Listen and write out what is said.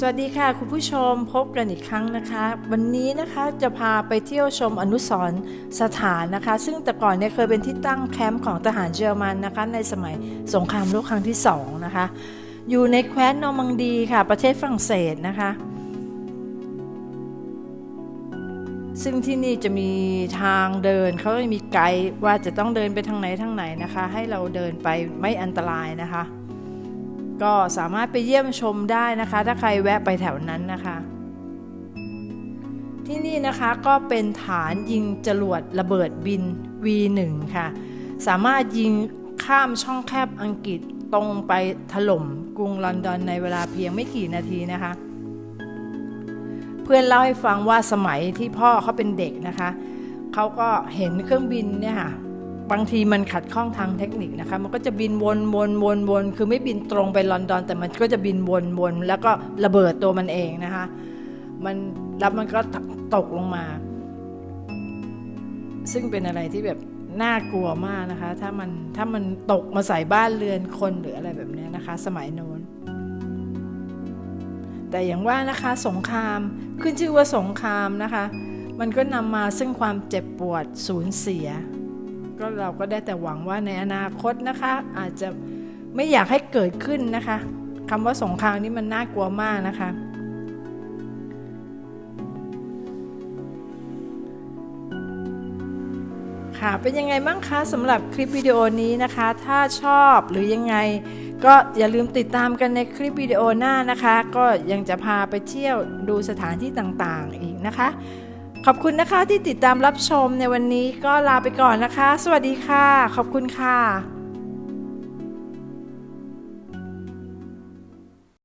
สวัสดีค่ะคุณผู้ชมพบกันอีกครั้งนะคะ วันนี้นะคะจะพาไปเที่ยวชมอนุสรสถานนะคะ ซึ่งแต่ก่อนเนี่ยเคยเป็นที่ตั้งแคมป์ของทหารเยอรมันนะคะ ในสมัยสงครามโลกครั้งที่สองนะคะ อยู่ในแคว้นนอร์มังดีค่ะ ประเทศฝรั่งเศสนะคะ ซึ่งที่นี่จะมีทางเดินเขาจะมีไกด์ว่าจะต้องเดินไปทางไหนทางไหนนะคะ ให้เราเดินไปไม่อันตรายนะคะ ก็สามารถไปเยี่ยมชมได้นะคะ ถ้าใครแวะไปแถวนั้นนะคะ ที่นี่นะคะก็เป็นฐานยิงจรวดระเบิดบิน V1 ค่ะ สามารถยิงข้ามช่องแคบอังกฤษตรงไปถล่มกรุงลอนดอนในเวลาเพียงไม่กี่นาทีนะคะ เพื่อนเล่าให้ฟังว่าสมัยที่พ่อเขาเป็นเด็กนะคะ เขาก็เห็นเครื่องบินเนี่ยค่ะ บางทีมันขัดข้องทางเทคนิคนะคะ มันก็จะบินวนวนวนวนคือไม่บินตรงไปลอนดอน แต่มันก็จะบินวนวนแล้วก็ระเบิดตัวมันเองนะคะ มันแล้วมันก็ตกลงมา ซึ่งเป็นอะไรที่แบบน่ากลัวมากนะคะ ถ้ามันถ้ามันตกมาใส่บ้านเรือนคนหรืออะไรแบบนี้นะคะ สมัยโน้นแต่อย่างว่านะคะสงครามขึ้นชื่อว่าสงครามนะคะ มันก็นำมาซึ่งความเจ็บปวดสูญเสีย ก็เราก็ได้แต่หวังว่าในอนาคตนะคะ อาจจะไม่อยากให้เกิดขึ้นนะคะคำว่าสงครามนี่มันน่ากลัวมากนะคะ ค่ะเป็นยังไงบ้างคะสำหรับคลิปวิดีโอนี้นะคะ ถ้าชอบหรือยังไง ก็อย่าลืมติดตามกันในคลิปวิดีโอหน้านะคะ ก็ยังจะพาไปเที่ยวดูสถานที่ต่างๆอีกนะคะ ขอบคุณนะคะที่ติดตามรับชมในวันนี้ก็ลาไปก่อนนะคะ สวัสดีค่ะ ขอบคุณค่ะ